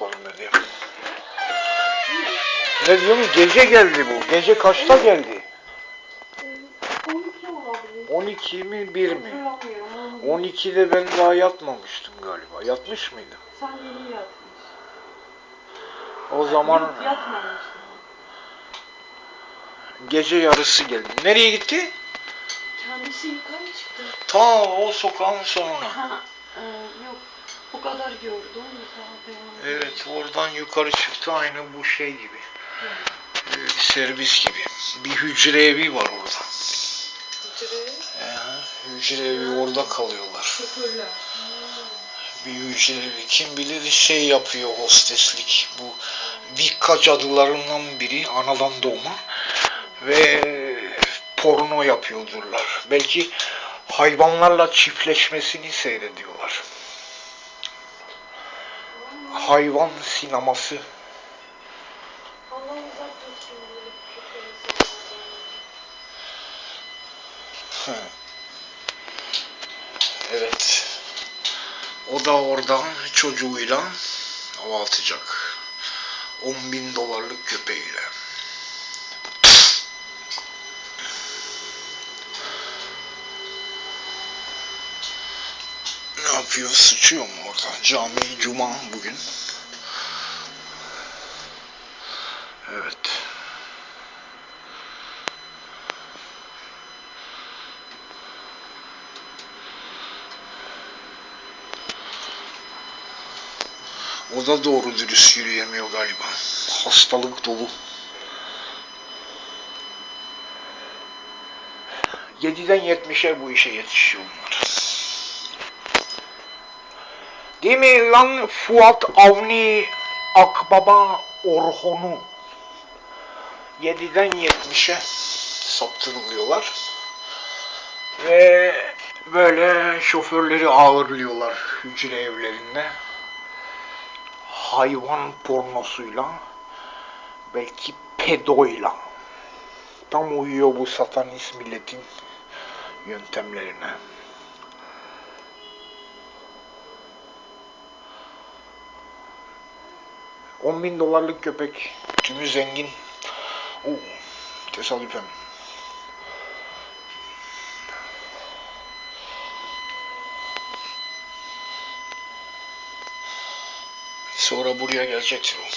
Var mı diyor. Ne diyorum? Gece geldi bu. Gece kaçta geldi? 12 olabilir. 12 mi 1 mi? Hatırlamıyorum. 12'de ben daha yatmamıştım galiba. Yatmış mıydım? Sen yeni yatmış. O zaman Yok yatmamıştın. gece yarısı geldi. Nereye gitti? Kendisi yukarı çıktı. Ta o sokağın sonuna. Ha, e, yok. O kadar gördüm. Evet oradan yukarı çıktı aynı bu şey gibi. Ee, bir servis gibi. Bir hücre evi var orada. Hücre, Ee, hücre evi orada kalıyorlar. şoförler. Bir hücre evi. Kim bilir şey yapıyor hosteslik. Bu Vikka cadılarından biri anadan doğma. Ve porno yapıyordurlar. Belki hayvanlarla çiftleşmesini seyrediyorlar. Hayvan sineması. Evet. O da oradan çocuğuyla hava atacak. 10 bin dolarlık köpeğiyle. Ne yapıyor? Sıçıyor mu orada? Cami, cuma bugün. Evet. O da doğru dürüst yürüyemiyor galiba. Hastalık dolu. 7'den 70'e bu işe yetişiyor bunlar. Değil lan Fuat Avni Akbaba Orhon'u 7'den 70'e saptırılıyorlar. Ve böyle şoförleri ağırlıyorlar hücre evlerinde hayvan pornosuyla belki pedoyla tam uyuyor bu satanist milletin yöntemlerine. On bin dolarlık köpek tümü zengin. Oo, tesadüfen. Sonra buraya gelecektir o.